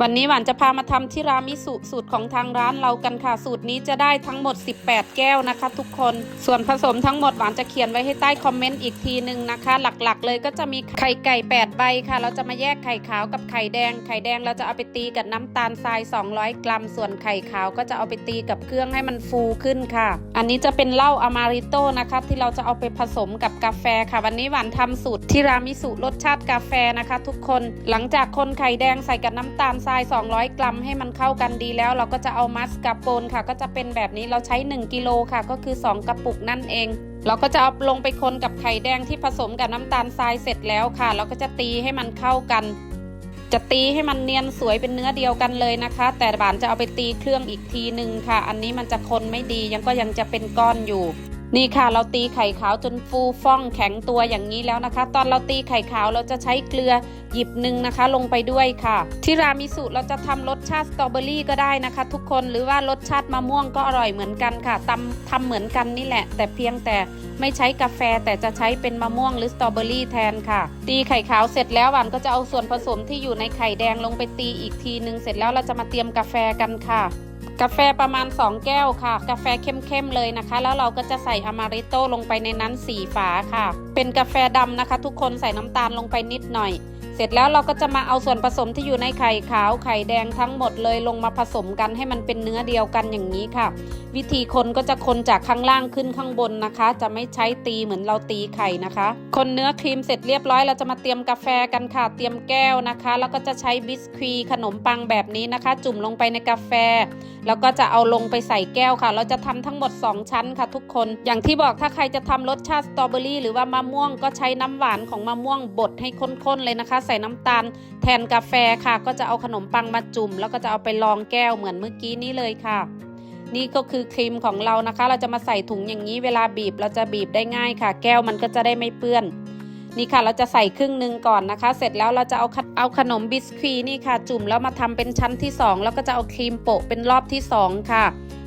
วันนี้หวานจะพามาทำที่รามิสุสูตรของทางร้านเรากันค่ะ สูตรนี้จะได้ทั้งหมด 18 แก้วนะคะ ทุกคน ส่วนผสมทั้งหมดหวานจะเขียนไว้ให้ใต้คอมเมนต์อีกทีหนึ่งนะคะ หลักๆ เลยก็จะมีไข่ไก่ 8 ใบค่ะ เราจะมาแยกไข่ขาวกับไข่แดง ไข่แดงเราจะเอาไปตีกับน้ำตาลทราย 200 กรัม ส่วนไข่ขาวก็จะเอาไปตีกับเครื่องให้มันฟูขึ้นค่ะ อันนี้จะเป็นเหล้าอามาริโต้นะคะที่เราจะเอาไปผสมกับกาแฟค่ะ วันนี้หวานทำสูตรที่รามิสุรสชาติกาแฟนะคะ ทุกคน หลังจากคนไข่แดงใส่กับน้ำตาลทราย 200 กรัมให้มันเข้ากันดีแล้ว เราก็จะเอามัสกาโปนค่ะ ก็จะเป็นแบบนี้เราใช้ 1 กิโลค่ะ ก็คือ 2 กระปุกนั่นเอง เราก็จะเอาลงไปคนกับไข่แดงที่ผสมกับน้ำตาลทรายเสร็จแล้วค่ะ เราก็จะตีให้มันเข้ากัน จะตีให้มันเนียนสวยเป็นเนื้อเดียวกันเลยนะคะ แต่บานจะเอาไปตีเครื่องอีกทีหนึ่งค่ะ อันนี้มันจะคนไม่ดียังก็ยังจะเป็นก้อนอยู่ นี่ค่ะเราตีไข่ขาวจนฟูฟ่องแข็งตัวอย่างนี้แล้วนะคะ ตอนเราตีไข่ขาวเราจะใช้เกลือหยิบหนึ่งนะคะ ลงไปด้วยค่ะ ที่รามิสุเราจะทำรสชาติสตรอเบอรี่ก็ได้นะคะ ทุกคนหรือว่ารสชาติมะม่วงก็อร่อยเหมือนกันค่ะทำทำเหมือนกันนี่แหละ แต่เพียงแต่ไม่ใช้กาแฟแต่จะใช้เป็นมะม่วงหรือสตรอเบอรี่แทนค่ะ ตีไข่ขาวเสร็จแล้วหวานก็จะเอาส่วนผสมที่อยู่ในไข่แดงลงไปตีอีกทีหนึ่งเสร็จแล้วเราจะมาเตรียมกาแฟกันค่ะ กาแฟประมาณ 2 แก้วค่ะ กาแฟเข้มๆเลยนะคะ แล้วเราก็จะใส่อามาริโต้ลงไปในนั้น4ฝาค่ะ เป็นกาแฟดำนะคะ ทุกคนใส่น้ำตาลลงไปนิดหน่อย เสร็จแล้วเราก็จะมาเอาส่วนผสมที่อยู่ในไข่ขาวไข่แดงทั้งหมดเลยลงมาผสมกันให้มันเป็นเนื้อเดียวกันอย่างนี้ค่ะ วิธีคนก็จะคนจากข้างล่างขึ้นข้างบนนะคะ จะไม่ใช้ตีเหมือนเราตีไข่นะคะ คนเนื้อครีมเสร็จเรียบร้อยเราจะมาเตรียมกาแฟกันค่ะ เตรียมแก้วนะคะ แล้วก็จะใช้บิสควีขนมปังแบบนี้นะคะ จุ่มลงไปในกาแฟ แล้วก็จะเอาลงไปใส่แก้วค่ะ เราจะทำทั้งหมด 2 ชั้นค่ะทุกคน อย่างที่บอกถ้าใครจะทำรสชาติสตรอเบอรี่หรือว่ามะม่วงก็ใช้น้ำหวานของมะม่วงบดให้ข้นๆเลยนะคะ ใส่น้ำตาล แทนกาแฟค่ะ ก็จะเอาขนมปังมาจุ่ม แล้วก็จะเอาไปรองแก้วเหมือนเมื่อกี้นี้เลยค่ะ นี่ก็คือครีมของเรานะคะ เราจะมาใส่ถุงอย่างนี้เวลาบีบเราจะบีบได้ง่ายค่ะ แก้วมันก็จะได้ไม่เปื้อน นี่ค่ะเราจะใส่ครึ่งหนึ่งก่อนนะคะ เสร็จแล้วเราจะเอาขเอาขนมบิสควีนี่ค่ะ จุ่มแล้วมาทำเป็นชั้นที่2แล้วก็จะเอาครีมโปะเป็นรอบที่ 2 ค่ะ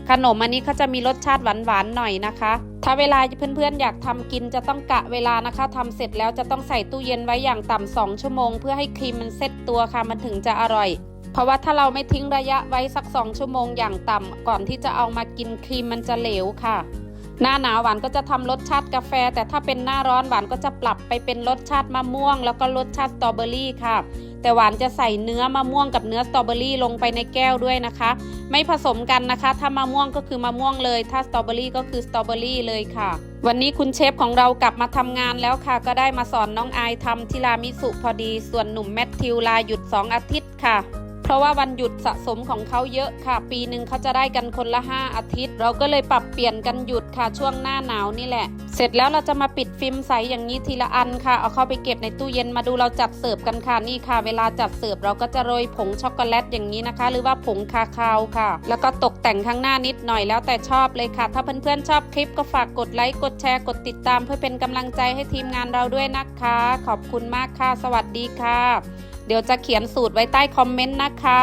ขนมอันนี้เขาจะมีรสชาติหวานๆหน่อยนะคะ ถ้าเวลาเพื่อนๆอยากทำกินจะต้องกะเวลานะคะทำเสร็จแล้วจะต้องใส่ตู้เย็นไว้อย่างต่ำสองชั่วโมง เพื่อให้ครีมมันเซ็ตตัวค่ะมันถึงจะอร่อย เพราะว่าถ้าเราไม่ทิ้งระยะไว้สัก 2 ชั่วโมงอย่างต่ำก่อนที่จะเอามากินครีมมันจะเหลวค่ะ หน้าหนาวหวานก็จะทำรสชาติกาแฟ แต่ถ้าเป็นหน้าร้อนหวานก็จะปรับไปเป็นรสชาติมะม่วง แล้วก็รสชาติสตรอเบอรี่ค่ะ แต่หวานจะใส่เนื้อมะม่วงกับเนื้อสตรอเบอรี่ลงไปในแก้วด้วยนะคะ ไม่ผสมกันนะคะ ถ้ามะม่วงก็คือมะม่วงเลย ถ้าสตรอเบอรี่ก็คือสตรอเบอรี่เลยค่ะ วันนี้คุณเชฟของเรากลับมาทำงานแล้วค่ะ ก็ได้มาสอนน้องอายทำทิรามิสุพอดี ส่วนหนุ่มแมทธิวลาหยุด 2 อาทิตย์ค่ะ เพราะว่าวันหยุดสะสมของเขาเยอะค่ะ ปีหนึ่งเขาจะได้กันคนละ 5 อาทิตย์ เราก็เลยปรับเปลี่ยนกันหยุดค่ะช่วงหน้าหนาวนี่แหละ เสร็จแล้วเราจะมาปิดฟิล์มใสอย่างนี้ทีละอันค่ะ เอาเข้าไปเก็บในตู้เย็นมาดูเราจัดเสิร์ฟกันค่ะนี่ค่ะ เวลาจัดเสิร์ฟเราก็จะโรยผงช็อกโกแลตอย่างนี้นะคะ หรือว่าผงคาคาวค่ะ แล้วก็ตกแต่งข้างหน้านิดหน่อยแล้วแต่ชอบเลยค่ะ ถ้าเพื่อนๆชอบคลิปก็ฝากกดไลค์กดแชร์กดติดตาม เพื่อเป็นกำลังใจให้ทีมงานเราด้วยนะคะ ขอบคุณมากค่ะ สวัสดีค่ะ เดี๋ยวจะเขียนสูตรไว้ใต้คอมเมนต์นะคะ